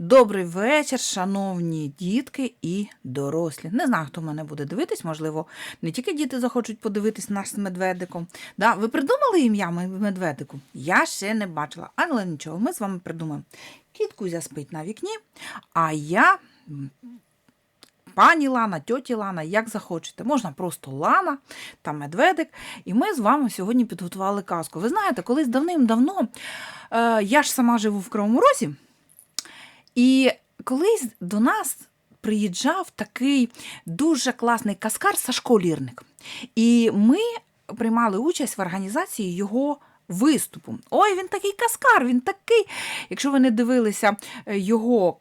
Добрий вечір, шановні дітки і дорослі. Не знаю, хто мене буде дивитись, можливо, не тільки діти захочуть подивитись нас з медведиком. Да, ви придумали ім'я медведику? Я ще не бачила, але нічого, ми з вами придумаємо. Кіт Кузя спить на вікні, а я. Пані Лана, тьоті Лана, як захочете. Можна просто Лана та медведик. І ми з вами сьогодні підготували казку. Ви знаєте, колись давним-давно е, я ж сама живу в Кривому Розі, і колись до нас приїжджав такий дуже класний каскар Сашко Лірник. І ми приймали участь в організації його виступу. Ой, він такий каскар, він такий. Якщо ви не дивилися е, його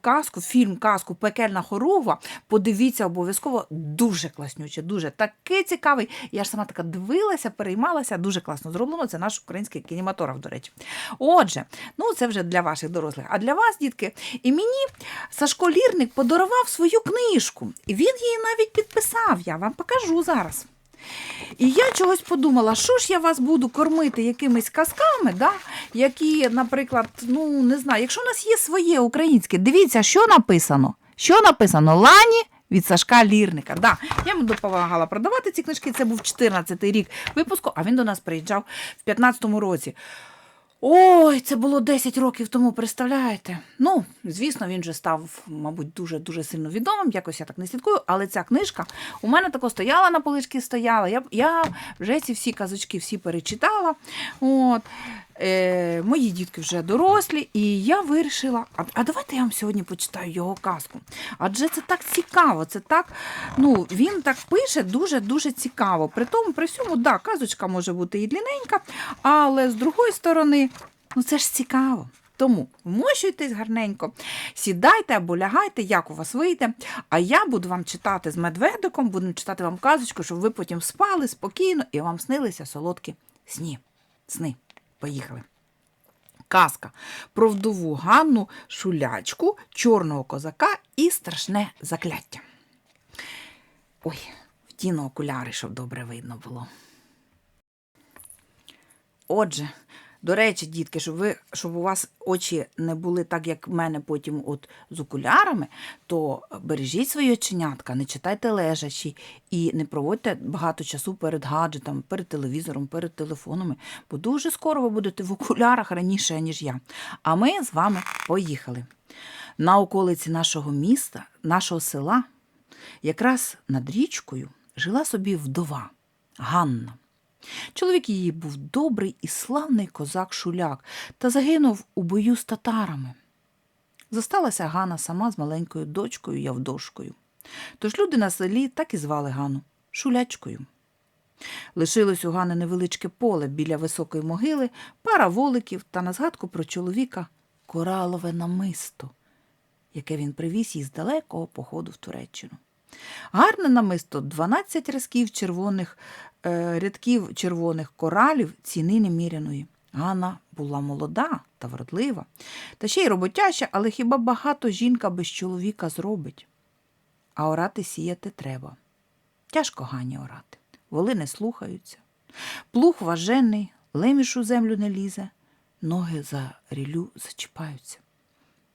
казку, фільм казку Пекельна хоругва, подивіться обов'язково дуже класнюче, дуже такий цікавий. Я ж сама така дивилася, переймалася, дуже класно зроблено. Це наш український кінематограф, до речі. Отже, ну це вже для ваших дорослих. А для вас, дітки, і мені Сашко Лірник подарував свою книжку. І він її навіть підписав. Я вам покажу зараз. І я чогось подумала, що ж я вас буду кормити якимись казками, да? які, наприклад, ну не знаю, якщо у нас є своє українське, дивіться, що написано. Що написано? Лані від Сашка Лірника. Да. Я йому допомагала продавати ці книжки. Це був 14-й рік випуску, а він до нас приїжджав в 15-му році. Ой, це було 10 років тому, представляєте? Ну, звісно, він же став, мабуть, дуже-дуже сильно відомим, якось я так не слідкую, але ця книжка у мене тако стояла на поличці, стояла. Я, я вже ці всі казочки всі перечитала. От. Е, мої дітки вже дорослі, і я вирішила, а, а давайте я вам сьогодні почитаю його казку. Адже це так цікаво, це так, ну, він так пише дуже-дуже цікаво. При тому, при всьому, да, казочка може бути і длинненька, але з другої сторони, ну це ж цікаво. Тому вмощуйтесь гарненько, сідайте або лягайте, як у вас вийде. А я буду вам читати з медведиком, буду читати вам казочку, щоб ви потім спали спокійно і вам снилися солодкі сні. Сни. Поїхали. Казка про вдову Ганну Шулячку, чорного козака і страшне закляття. Ой, втіну окуляри, щоб добре видно було. Отже, до речі, дітки, щоб ви, щоб у вас очі не були так, як в мене потім от з окулярами, то бережіть свої оченятка, не читайте лежачі і не проводьте багато часу перед гаджетом, перед телевізором, перед телефонами, бо дуже скоро ви будете в окулярах раніше, ніж я. А ми з вами поїхали. На околиці нашого міста, нашого села, якраз над річкою жила собі вдова Ганна. Чоловік її був добрий і славний козак Шуляк та загинув у бою з татарами. Зосталася Ганна сама з маленькою дочкою Явдошкою. Тож люди на селі так і звали Гану Шулячкою. Лишилось у Гани невеличке поле біля високої могили, пара воликів та на згадку про чоловіка коралове намисто, яке він привіз їй з далекого походу в Туреччину. Гарне намисто 12 разків червоних рядків червоних коралів ціни неміряної. Ганна була молода та вродлива, та ще й роботяща, але хіба багато жінка без чоловіка зробить? А орати сіяти треба. Тяжко Гані орати. Воли не слухаються. Плуг важений, леміш у землю не лізе, ноги за рілю зачіпаються.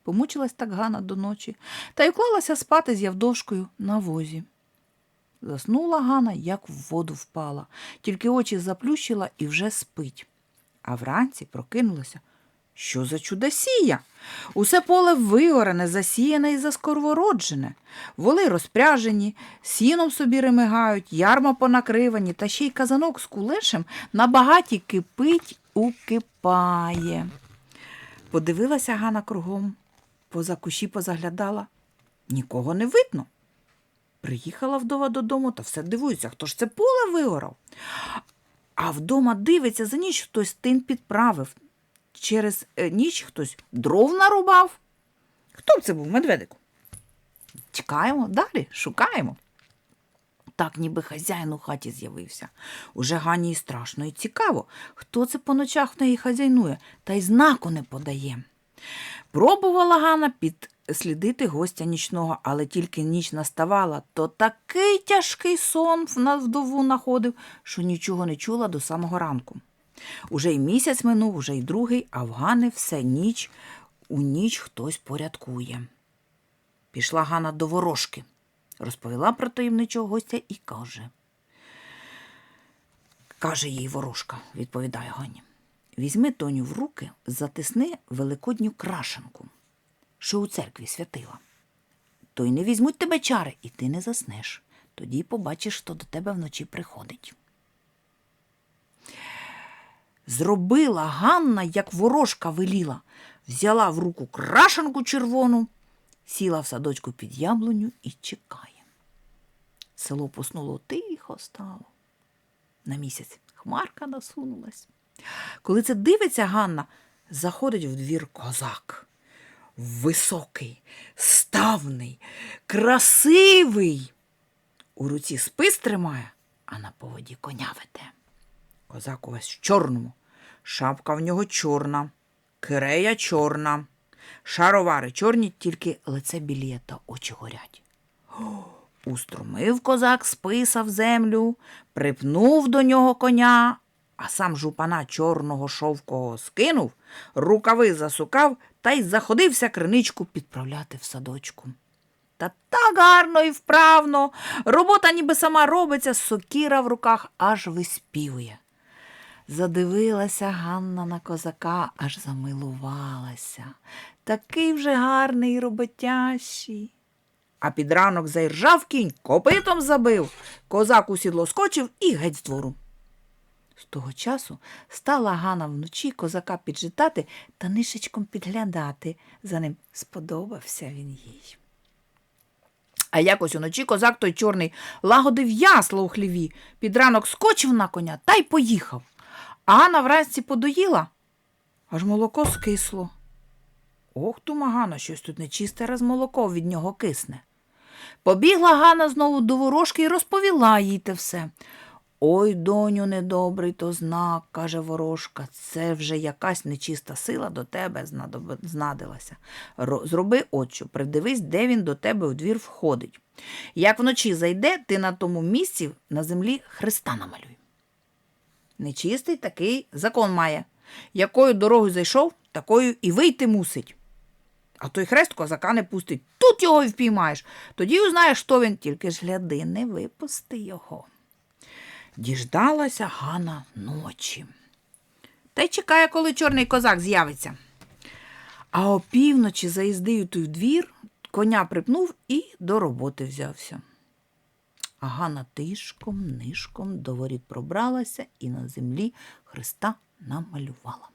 Помучилась так Гана до ночі та й уклалася спати з Явдошкою на возі. Заснула Гана, як в воду впала, тільки очі заплющила і вже спить. А вранці прокинулася. Що за чудосія? Усе поле виорене, засіяне і заскорвороджене. Воли розпряжені, сіном собі ремигають, ярма понакривані, та ще й казанок з кулешем на багаті кипить, укипає. Подивилася Гана кругом, поза кущі позаглядала. Нікого не видно. Приїхала вдова додому та все дивується, хто ж це поле вигорав. А вдома дивиться, за ніч хтось тин підправив. Через е, ніч хтось дров нарубав. Хто б це був, медведику? Чекаємо далі, шукаємо. Так, ніби хазяїн у хаті з'явився. Уже Гані і страшно і цікаво, хто це по ночах в неї хазяйнує, та й знаку не подає. Пробувала Ганна підслідити гостя нічного, але тільки ніч наставала, то такий тяжкий сон на вдову находив, що нічого не чула до самого ранку. Уже й місяць минув, уже й другий, а в Гани все ніч у ніч хтось порядкує. Пішла Ганна до ворожки, розповіла про таємничого гостя і каже. Каже їй ворожка, відповідає Гані. Візьми Тоню в руки, затисни великодню крашенку, що у церкві святила. То й не візьмуть тебе чари, і ти не заснеш. Тоді побачиш, хто до тебе вночі приходить. Зробила Ганна, як ворожка веліла, взяла в руку крашенку червону, сіла в садочку під яблуню і чекає. Село поснуло тихо стало. На місяць хмарка насунулась. Коли це дивиться Ганна, заходить в двір козак. Високий, ставний, красивий. У руці спис тримає, а на поводі коня веде. Козак увесь в чорному, шапка в нього чорна, кирея чорна, шаровари чорні, тільки лице біліє та очі горять. Устромив козак списа в землю, припнув до нього коня, а сам жупана чорного шовкового скинув, рукави засукав та й заходився криничку підправляти в садочку. Та так гарно і вправно. Робота ніби сама робиться, сокіра в руках аж виспівує. Задивилася Ганна на козака, аж замилувалася. Такий вже гарний роботящий. А під ранок заіржав кінь, копитом забив, козак у сідло скочив і геть з двору. З того часу стала Гана вночі козака піджитати та нишечком підглядати. За ним сподобався він їй. А якось уночі козак той чорний лагодив ясла у хліві, під ранок скочив на коня та й поїхав. А Ганна вранці подоїла, аж молоко скисло. Ох, тума Ганна, щось тут нечисте раз молоко від нього кисне. Побігла Ганна знову до ворожки і розповіла їй те все. Ой, доню, недобрий то знак, каже ворожка, це вже якась нечиста сила до тебе знадилася. Зроби от що, придивись, де він до тебе у двір входить. Як вночі зайде, ти на тому місці на землі Христа намалюй. Нечистий такий закон має. Якою дорогою зайшов, такою і вийти мусить. А той хрест козака не пустить. Тут його й впіймаєш. Тоді узнаєш, хто він, тільки ж гляди, не випусти його. Діждалася Гана ночі. Та й чекає, коли чорний козак з'явиться. А опівночі заїздив той двір, коня припнув і до роботи взявся. А Ганна тишком, нишком до воріт пробралася і на землі Христа намалювала.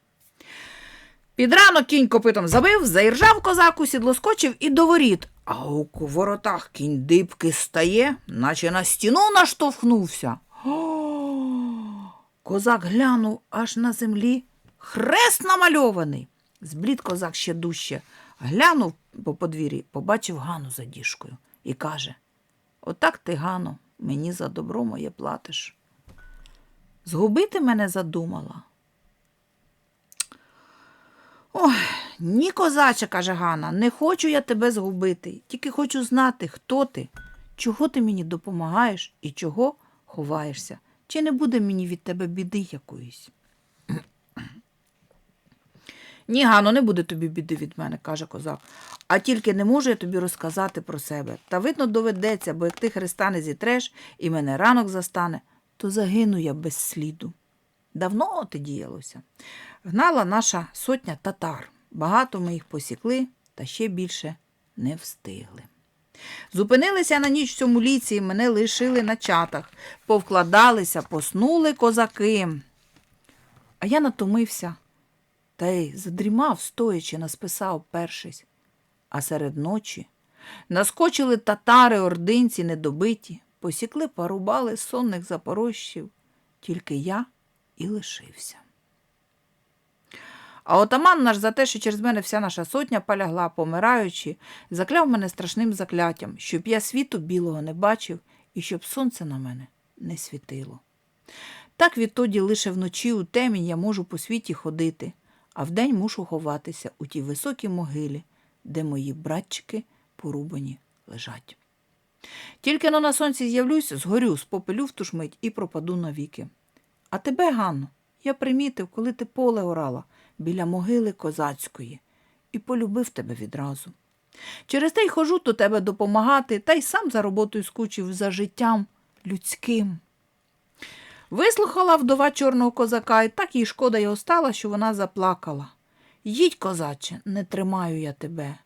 Під ранок кінь копитом забив, заіржав козак у сідло скочив і до воріт. А у воротах кінь дибки стає, наче на стіну наштовхнувся. О! Козак глянув аж на землі. Хрест намальований. Зблід козак ще дужче. Глянув по подвір'ї, побачив Гану за діжкою і каже: Отак ти, Гано, мені за добро моє платиш. Згубити мене задумала. Ой, ні, козаче, каже Ганна, не хочу я тебе згубити, тільки хочу знати, хто ти, чого ти мені допомагаєш і чого ховаєшся. Чи не буде мені від тебе біди якоїсь? Ні, Гано, не буде тобі біди від мене, каже козак. А тільки не можу я тобі розказати про себе. Та видно доведеться, бо як ти Христа не зітреш і мене ранок застане, то загину я без сліду. Давно те діялося. Гнала наша сотня татар. Багато ми їх посікли, та ще більше не встигли. Зупинилися на ніч в цьому ліці, і мене лишили на чатах. Повкладалися, поснули козаки. А я натомився та й задрімав, стоячи, насписав першись. А серед ночі наскочили татари, ординці недобиті, посікли, порубали сонних запорожців. Тільки я і лишився. А отаман наш за те, що через мене вся наша сотня полягла, помираючи, закляв мене страшним закляттям, щоб я світу білого не бачив і щоб сонце на мене не світило. Так відтоді лише вночі у темінь я можу по світі ходити, а вдень мушу ховатися у тій високій могилі, де мої братчики порубані лежать. Тільки но на сонці з'явлюсь, згорю, спопелю в ту ж мить і пропаду навіки. А тебе, Ганно, я примітив, коли ти поле орала біля могили козацької, і полюбив тебе відразу. Через те й хожу до тебе допомагати, та й сам за роботою скучив за життям людським. Вислухала вдова чорного козака, і так їй шкода його стала, що вона заплакала. Їдь, козаче, не тримаю я тебе.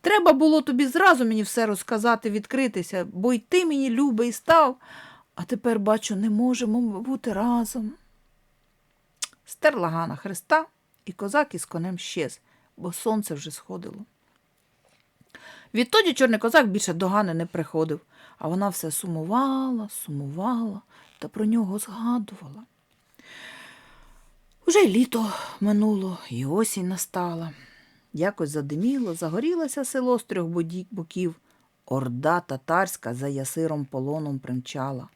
Треба було тобі зразу мені все розказати, відкритися, бо й ти мені любий став, а тепер, бачу, не можемо бути разом. Стерла Гана хреста, і козак із конем щез, бо сонце вже сходило. Відтоді чорний козак більше до Гани не приходив, а вона все сумувала, сумувала та про нього згадувала. Уже й літо минуло, і осінь настала. Якось задиміло, загорілося село з трьох боків. Орда татарська за ясиром полоном примчала.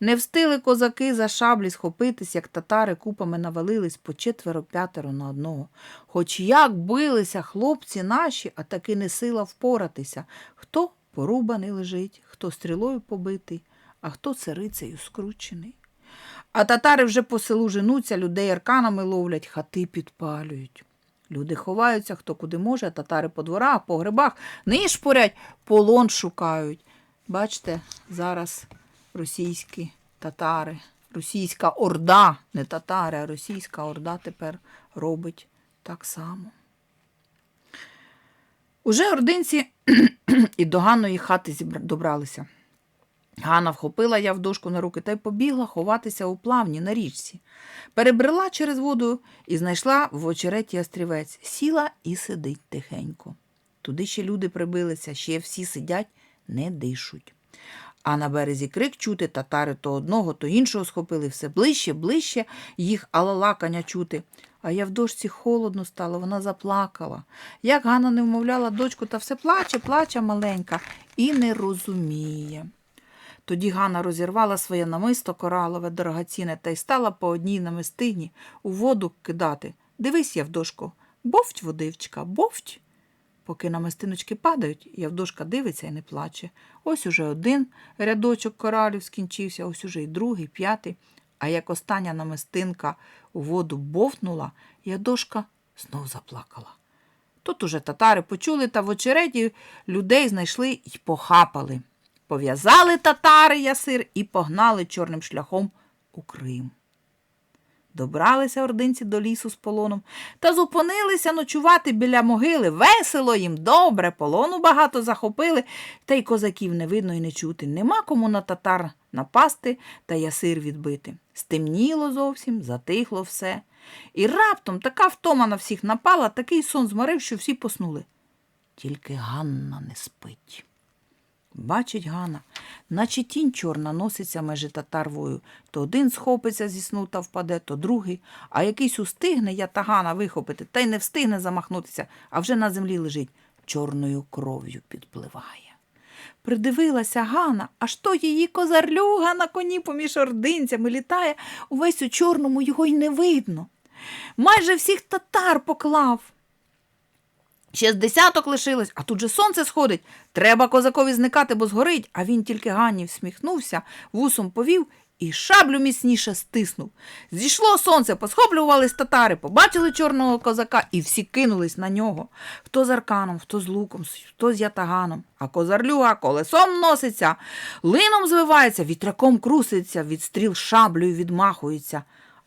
Не встили козаки за шаблі схопитись, як татари купами навалились по четверо-п'ятеро на одного. Хоч як билися хлопці наші, а таки не сила впоратися. Хто порубаний лежить, хто стрілою побитий, а хто царицею скручений. А татари вже по селу женуться, людей арканами ловлять, хати підпалюють. Люди ховаються, хто куди може, татари по дворах, по грибах нишпорять, полон шукають. Бачите, зараз російські татари, російська орда, не татари, а російська орда тепер робить так само. Уже ординці і до Ганної хати добралися. Ганна вхопила Явдошку на руки та й побігла ховатися у плавні на річці. Перебрела через воду і знайшла в очереті острівець. Сіла і сидить тихенько. Туди ще люди прибилися, ще всі сидять, не дишуть. А на березі крик чути, татари то одного, то іншого схопили, все ближче, ближче їх алалакання чути. А Явдошці холодно стало, вона заплакала. Як Ганна не вмовляла дочку, та все плаче, плаче маленька і не розуміє. Тоді Ганна розірвала своє намисто коралове дорогоцінне та й стала по одній намистині у воду кидати. Дивись, Явдошко, бовть водивчка, бовть. Поки намистиночки падають, Явдошка дивиться і не плаче. Ось уже один рядочок коралів скінчився, ось уже й другий, п'ятий. А як остання намистинка у воду бовтнула, Явдошка знов заплакала. Тут уже татари почули та в очереті людей знайшли й похапали. Пов'язали татари ясир і погнали чорним шляхом у Крим. Добралися ординці до лісу з полоном та зупинилися ночувати біля могили. Весело їм, добре, полону багато захопили, та й козаків не видно і не чути. Нема кому на татар напасти та ясир відбити. Стемніло зовсім, затихло все. І раптом така втома на всіх напала, такий сон зморив, що всі поснули. Тільки Ганна не спить. Бачить Гана, наче тінь чорна носиться межі татарвою. То один схопиться зі сну та впаде, то другий, а якийсь устигне ятагана вихопити, та й не встигне замахнутися, а вже на землі лежить, чорною кров'ю підпливає. Придивилася Гана, аж то її козарлюга на коні поміж ординцями літає, увесь у чорному його й не видно. Майже всіх татар поклав. Ще з десяток лишилось, а тут же сонце сходить. Треба козакові зникати, бо згорить. А він тільки Ганні всміхнувся, вусом повів і шаблю міцніше стиснув. Зійшло сонце, посхоплювались татари, побачили чорного козака і всі кинулись на нього. Хто з арканом, хто з луком, хто з ятаганом. А козарлюга колесом носиться, лином звивається, вітряком круситься, від стріл шаблею відмахується.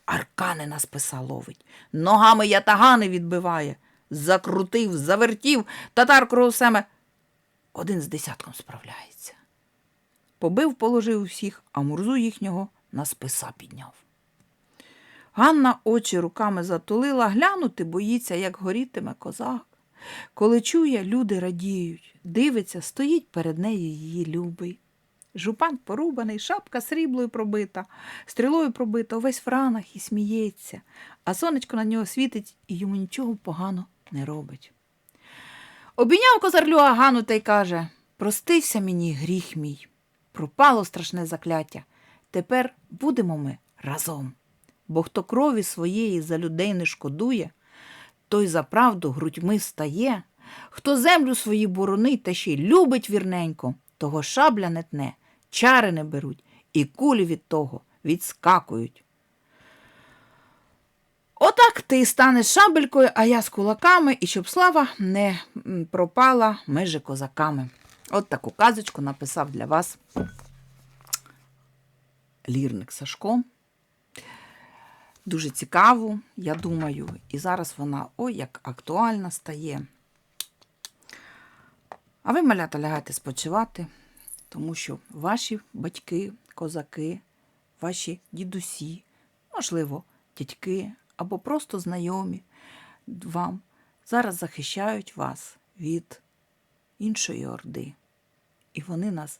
Аркани на списа ловить, ногами ятагани відбиває. Закрутив, завертів, татар кровосеме. Один з десятком справляється. Побив, положив усіх, а мурзу їхнього на списа підняв. Ганна очі руками затулила, глянути боїться, як горітиме козак. Коли чує, люди радіють, дивиться, стоїть перед нею її любий. Жупан порубаний, шапка сріблою пробита, стрілою пробита, увесь в ранах і сміється, а сонечко на нього світить і йому нічого погано не робить. Обійняв козарлю Агану та й каже Простився мені гріх мій, пропало страшне закляття. Тепер будемо ми разом. Бо хто крові своєї за людей не шкодує, той за правду грудьми стає, хто землю свої боронить та ще й любить вірненько, того шабля не тне, чари не беруть, і кулі від того відскакують. Отак ти станеш шабелькою, а я з кулаками, і щоб слава не пропала межі козаками. От таку казочку написав для вас лірник Сашко. Дуже цікаву, я думаю, і зараз вона ой як актуальна стає. А ви, малята, лягайте спочивати, тому що ваші батьки, козаки, ваші дідусі, можливо, дядьки або просто знайомі вам зараз захищають вас від іншої орди. І вони нас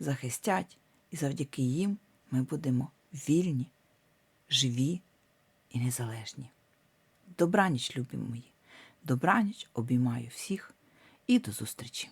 захистять, і завдяки їм ми будемо вільні, живі і незалежні. Добраніч, любі мої. Добраніч, обіймаю всіх і до зустрічі!